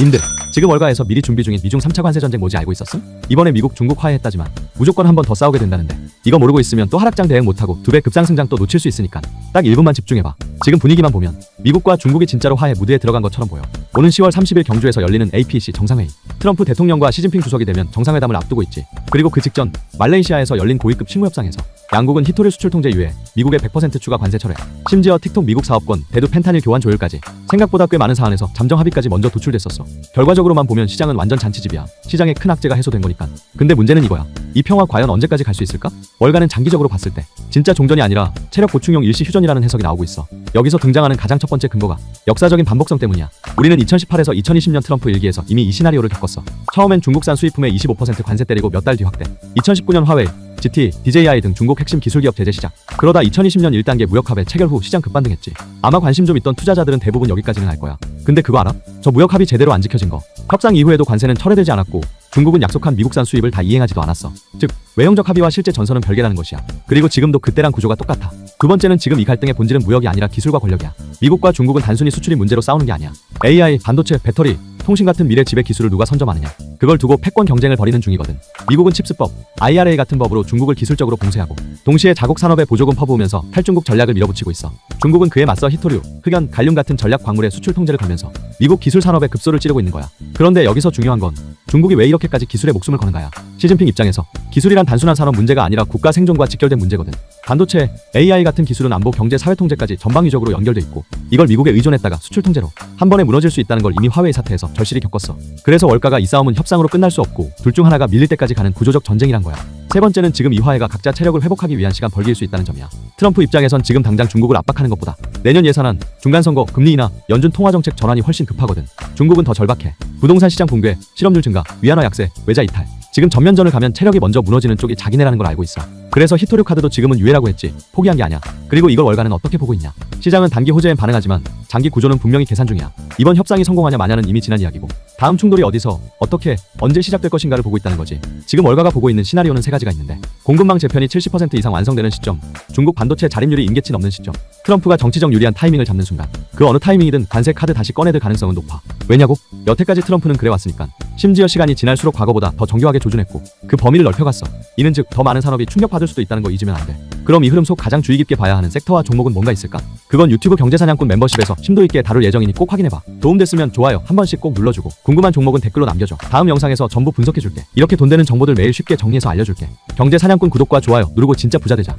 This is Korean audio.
님들 지금 월가에서 미리 준비 중인 미중 3차 관세 전쟁 뭐지 알고 있었음? 이번에 미국 중국 화해했다지만 무조건 한 번 더 싸우게 된다는데 이거 모르고 있으면 또 하락장 대응 못하고 두 배 급상승장 또 놓칠 수 있으니까 딱 1분만 집중해봐 지금 분위기만 보면 미국과 중국이 진짜로 화해 무드에 들어간 것처럼 보여 오는 10월 30일 경주에서 열리는 APEC 정상회의 트럼프 대통령과 시진핑 주석이 되면 정상회담을 앞두고 있지 그리고 그 직전 말레이시아에서 열린 고위급 식무협상에서 양국은 히토류 수출 통제 유예, 미국의 100% 추가 관세 철회, 심지어 틱톡 미국 사업권, 대두 펜타닐 교환 조율까지 생각보다 꽤 많은 사안에서 잠정 합의까지 먼저 도출됐었어. 결과적으로만 보면 시장은 완전 잔치집이야. 시장의 큰 악재가 해소된 거니까. 근데 문제는 이거야. 이 평화 과연 언제까지 갈 수 있을까? 월가는 장기적으로 봤을 때 진짜 종전이 아니라 체력 보충용 일시 휴전이라는 해석이 나오고 있어. 여기서 등장하는 가장 첫 번째 근거가 역사적인 반복성 때문이야. 우리는 2018에서 2020년 트럼프 일기에서 이미 이 시나리오를 겪었어. 처음엔 중국산 수입품에 25% 관세 때리고 몇 달 뒤 확대. 2019년 화웨이, GT, DJI 등 중국 핵심 기술 기업 제재 시작. 그러다 2020년 1단계 무역합의 체결 후 시장 급반등했지. 아마 관심 좀 있던 투자자들은 대부분 여기까지는 알 거야. 근데 그거 알아? 저 무역합의 제대로 안 지켜진 거. 협상 이후에도 관세는 철회되지 않았고 중국은 약속한 미국산 수입을 다 이행하지도 않았어. 즉 외형적 합의와 실제 전선은 별개라는 것이야. 그리고 지금도 그때랑 구조가 똑같아. 두 번째는 지금 이 갈등의 본질은 무역이 아니라 기술과 권력이야. 미국과 중국은 단순히 수출이 문제로 싸우는 게 아니야. AI, 반도체, 배터리, 통신 같은 미래 지배 기술을 누가 선점하느냐. 그걸 두고 패권 경쟁을 벌이는 중이거든. 미국은 칩스법, IRA 같은 법으로 중국을 기술적으로 봉쇄하고 동시에 자국 산업에 보조금 퍼부으면서 탈중국 전략을 밀어붙이고 있어. 중국은 그에 맞서 히토류, 흑연, 갈륨 같은 전략 광물의 수출 통제를 걸면서 미국 기술 산업에 급소를 찌르고 있는 거야. 그런데 여기서 중요한 건 중국이 왜 이렇게까지 기술에 목숨을 거는가야. 시진핑 입장에서 기술이란 단순한 산업 문제가 아니라 국가 생존과 직결된 문제거든. 반도체, AI 같은 기술은 안보, 경제, 사회 통제까지 전방위적으로 연결돼 있고 이걸 미국에 의존했다가 수출 통제로 한 번에 무너질 수 있다는 걸 이미 화웨이 사태에서 절실히 겪었어. 그래서 월가가 이 싸움은 협상으로 끝날 수 없고 둘 중 하나가 밀릴 때까지 가는 구조적 전쟁이란 거야. 세 번째는 지금 이 화해가 각자 체력을 회복하기 위한 시간 벌기일 수 있다는 점이야. 트럼프 입장에선 지금 당장 중국을 압박하는 것보다 내년 예산안, 중간선거, 금리 인하, 연준 통화정책 전환이 훨씬 급하거든. 중국은 더 절박해. 부동산 시장 붕괴, 실업률 증가, 위안화 약세, 외자 이탈. 지금 전면전을 가면 체력이 먼저 무너지는 쪽이 자기네라는 걸 알고 있어. 그래서 히토류 카드도 지금은 유예라고 했지. 포기한 게 아니야. 그리고 이걸 월가는 어떻게 보고 있냐? 시장은 단기 호재엔 반응하지만 장기 구조는 분명히 계산 중이야. 이번 협상이 성공하냐 마냐는 이미 지난 이야기고 다음 충돌이 어디서 어떻게 언제 시작될 것인가를 보고 있다는 거지. 지금 월가가 보고 있는 시나리오는 세 가지가 있는데 공급망 재편이 70% 이상 완성되는 시점, 중국 반도체 자립률이 임계치 넘는 시점, 트럼프가 정치적 유리한 타이밍을 잡는 순간 그 어느 타이밍이든 관세 카드 다시 꺼내들 가능성은 높아. 왜냐고? 여태까지 트럼프는 그래왔으니까. 심지어 시간이 지날수록 과거보다 더 정교하게 조준했고 그 범위를 넓혀갔어. 이는 즉 더 많은 산업이 충격받을 수도 있다는 거 잊으면 안 돼. 그럼 이 흐름 속 가장 주의 깊게 봐야 하는 섹터와 종목은 뭔가 있을까? 그건 유튜브 경제사냥꾼 멤버십에서 심도 있게 다룰 예정이니 꼭 확인해봐. 도움됐으면 좋아요 한 번씩 꼭 눌러주고 궁금한 종목은 댓글로 남겨줘. 다음 영상에서 전부 분석해줄게. 이렇게 돈 되는 정보들 매일 쉽게 정리해서 알려줄게. 경제사냥꾼 구독과 좋아요 누르고 진짜 부자 되자.